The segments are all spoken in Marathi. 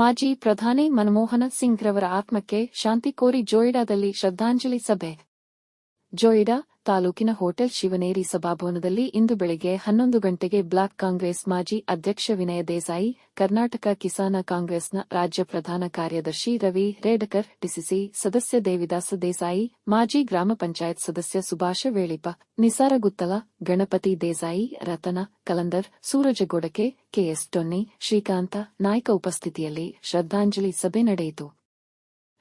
ಮಾಜಿ ಪ್ರಧಾನಿ ಮನಮೋಹನ ಸಿಂಗ್ರವರ ಆತ್ಮಕ್ಕೆ ಶಾಂತಿ ಕೋರಿ ಜೋಯಿಡಾದಲ್ಲಿ ಶ್ರದ್ಧಾಂಜಲಿ ಸಭೆ ಜೋಯಿಡಾ ತಾಲೂಕಿನ ಹೋಟೆಲ್ ಶಿವನೇರಿ ಸಭಾಭವನದಲ್ಲಿ ಇಂದು ಬೆಳಗ್ಗೆ ಹನ್ನೊಂದು ಗಂಟೆಗೆ ಬ್ಲಾಕ್ ಕಾಂಗ್ರೆಸ್ ಮಾಜಿ ಅಧ್ಯಕ್ಷ ವಿನಯ ದೇಸಾಯಿ ಕರ್ನಾಟಕ ಕಿಸಾನ ಕಾಂಗ್ರೆಸ್ನ ರಾಜ್ಯ ಪ್ರಧಾನ ಕಾರ್ಯದರ್ಶಿ ರವಿ ರೇಡಕರ್ ಟಿಸಿಸಿ ಸದಸ್ಯ ದೇವಿದಾಸ ದೇಸಾಯಿ ಮಾಜಿ ಗ್ರಾಮ ಪಂಚಾಯತ್ ಸದಸ್ಯ ಸುಭಾಷ ವೇಳಿಪ ನಿಸಾರಗುತ್ತಲ ಗಣಪತಿ ದೇಸಾಯಿ ರತನ ಕಲಂದರ್ ಸೂರಜಗೋಡಕೆ ಕೆಎಸ್ ಟೊನ್ನಿ ಶ್ರೀಕಾಂತ ನಾಯ್ಕ ಉಪಸ್ಥಿತಿಯಲ್ಲಿ ಶ್ರದ್ಧಾಂಜಲಿ ಸಭೆ ನಡೆಯಿತು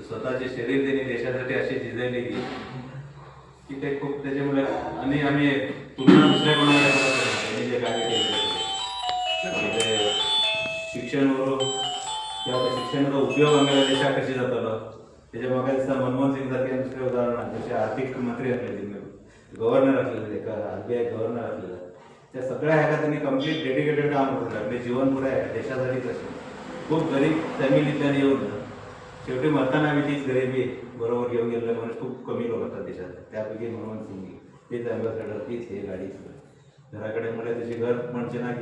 स्वतःचे शरीर त्यांनी देशासाठी अशी झिजवली की ते खूप त्याच्यामुळे आणि आम्ही पुन्हा दुसऱ्या कोणाला त्यांनी जे कार्य केले शिक्षणवर किंवा शिक्षणाचा उपयोग आम्हाला देशात कशी जातो त्याच्या मागायचा मनमोहन सिंग सारखे दुसरे उदाहरण आहे जसे आर्थिक मंत्री असलेले गव्हर्नर असलेले का आर बी आय गव्हर्नर असलेला त्या सगळ्या ह्याला त्यांनी कम्प्लीट डेडिकेटेड काम करतात ते जीवन पुढे देशासाठी कसे खूप गरीब फॅमिलीतल्या येऊन शेवटी मताना तीच गरिबी बरोबर घेऊन गेलेला माणूस खूप कमी लोक होतात देशात त्यापैकी मनमोहन सिंग तेच अँबॅसेडर तीच हे गाडीच घराकडे मला त्याचे घर म्हणजे ना